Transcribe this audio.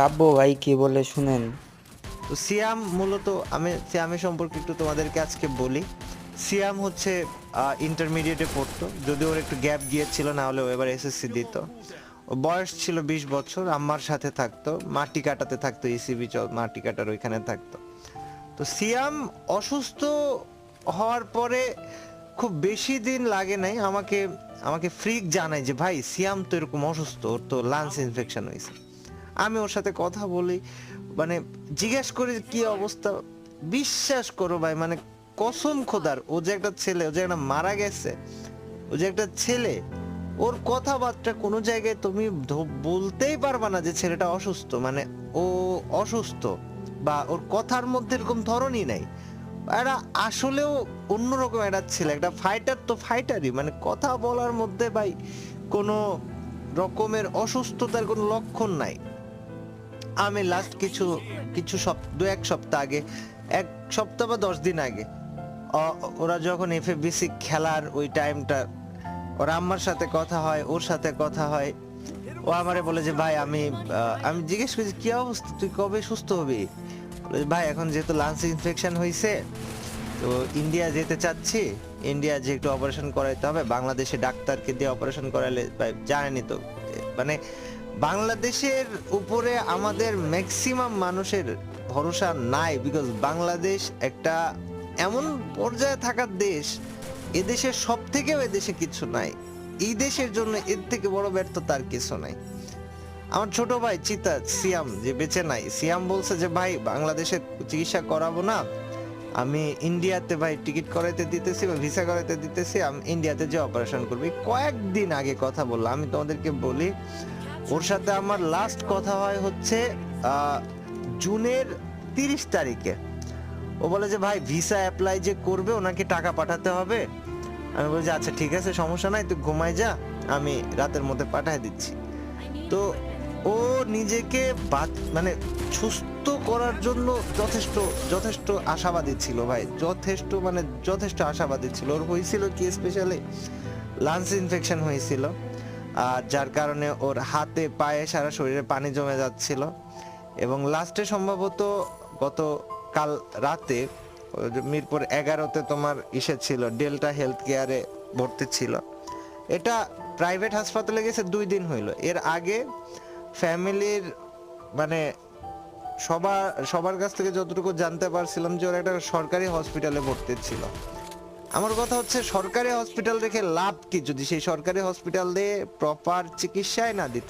কাব্য ভাই কি বলে শুনেন? তো সিয়াম মূলত আমি, সিয়ামের সম্পর্কে একটু তোমাদেরকে আজকে বলি। সিয়াম হচ্ছে ইন্টারমিডিয়েটে পড়তো যদি ওর একটু গ্যাপ গিয়েছিল, না হলে এবার এসএসসি দিত। বয়স ছিল বিশ বছর, আম্মার সাথে থাকতো, মাটি কাটাতে থাকতো ইসিবি মাটি কাটার ওইখানে থাকতো। তো সিয়াম অসুস্থ হওয়ার পরে খুব বেশি দিন লাগে নাই, আমাকে আমাকে ফ্রিক জানায় যে, ভাই, সিয়াম তো এরকম অসুস্থ, ওর তো লাংস ইনফেকশন হয়েছে আমি ওর সাথে কথা বলি মানে জিজ্ঞেস করি কি অবস্থা। বিশ্বাস করো ভাই মানে কসম খোদার, ও যে একটা ছেলে, ও যে একটা মারা গেছে, ও যে একটা ছেলে, ওর কথাবার্তা কোনো জায়গায় তুমি বলতেই পারবা না যে ছেলেটা অসুস্থ মানে ও অসুস্থ বা ওর কথার মধ্যে এরকম ধরনই নাই। এরা আসলেও অন্যরকম একটা ছেলে, একটা ফাইটার তো ফাইটারই মানে কথা বলার মধ্যে ভাই কোনো রকমের অসুস্থতার কোনো লক্ষণ নাই। আমি লাস্ট কিছু কিছু দু এক সপ্তাহ আগে, এক সপ্তাহ বা দশ দিন আগে ওরা যখন এফএফবিসি খেলার ওই টাইমটা ওর আম্মার সাথে কথা হয়, ওর সাথে কথা হয়, ও আমারে বলে যে, ভাই, আমি আমি জিজ্ঞেস করছি, কি অবস্থা? তুই কবে সুস্থ হবি? ভাই, এখন যেহেতু লাংস ইনফেকশন হয়েছে তো ইন্ডিয়া যেতে চাচ্ছি ইন্ডিয়া যে একটু অপারেশন করাইতে হবে, বাংলাদেশে ডাক্তারকে দিয়ে অপারেশন করালে ভাই জানেনি তো মানে বাংলাদেশের উপরে আমাদের ম্যাক্সিমাম মানুষের ভরসা নাই বিকজ বাংলাদেশ একটা এমন পর্যায়ে থাকার দেশ, এদেশের সব থেকেও এদেশে কিছু নাই। এই দেশের জন্য এর থেকে বড় ব্যর্থতা আর কিছু নাই। আমার ছোট ভাই চিতা, সিয়াম, যে বেঁচে নাই, সিয়াম বলছে যে, ভাই, বাংলাদেশে চিকিৎসা করাবো না। আমি ইন্ডিয়াতে ভাই টিকিট করাইতে দিতেছি বা ভিসা করাইতে দিতেছি, আমি ইন্ডিয়াতে যে অপারেশন করবি। কয়েকদিন আগে কথা বললাম, আমি তোমাদেরকে বলি ওর সাথে আমার লাস্ট কথা হয় হচ্ছে জুনের তিরিশ তারিখে। ও বলে যে, ভাই ভিসা অ্যাপ্লাই যে করবে, ওনাকে টাকা পাঠাতে হবে। আমি বলি যে আচ্ছা ঠিক আছে, সমস্যা নাই, তুই ঘুমাই যা, আমি রাতের মধ্যে পাঠিয়ে দিচ্ছি। তো ও নিজেকে মানে সুস্থ করার জন্য যথেষ্ট যথেষ্ট আশাবাদী ছিল, ভাই। যথেষ্ট মানে যথেষ্ট আশাবাদী ছিল। ওর হয়েছিল কি স্পেশালি লাংস ইনফেকশন হয়েছিল। আর যার কারণে ওর হাতে পায়ে সারা শরীরে পানি জমে যাচ্ছিল। এবং লাস্টে সম্ভবত গত কাল রাতে মিরপুর এগারোতে তোমার ইসে ছিল ডেল্টা হেলথ কেয়ারে ভর্তি ছিল। এটা প্রাইভেট হাসপাতালে গেছে দুই দিন হইল। এর আগে ফ্যামিলির মানে সবার সবার কাছ থেকে যতটুকু জানতে পারছিলাম যে ওরা একটা সরকারি হসপিটালে ভর্তি ছিল। আমার কথা হচ্ছে সরকারি হসপিটাল রেখে লাভ কি? যদি সেই সরকারি হসপিটাল দিয়ে প্রপার চিকিৎসায় না দিতে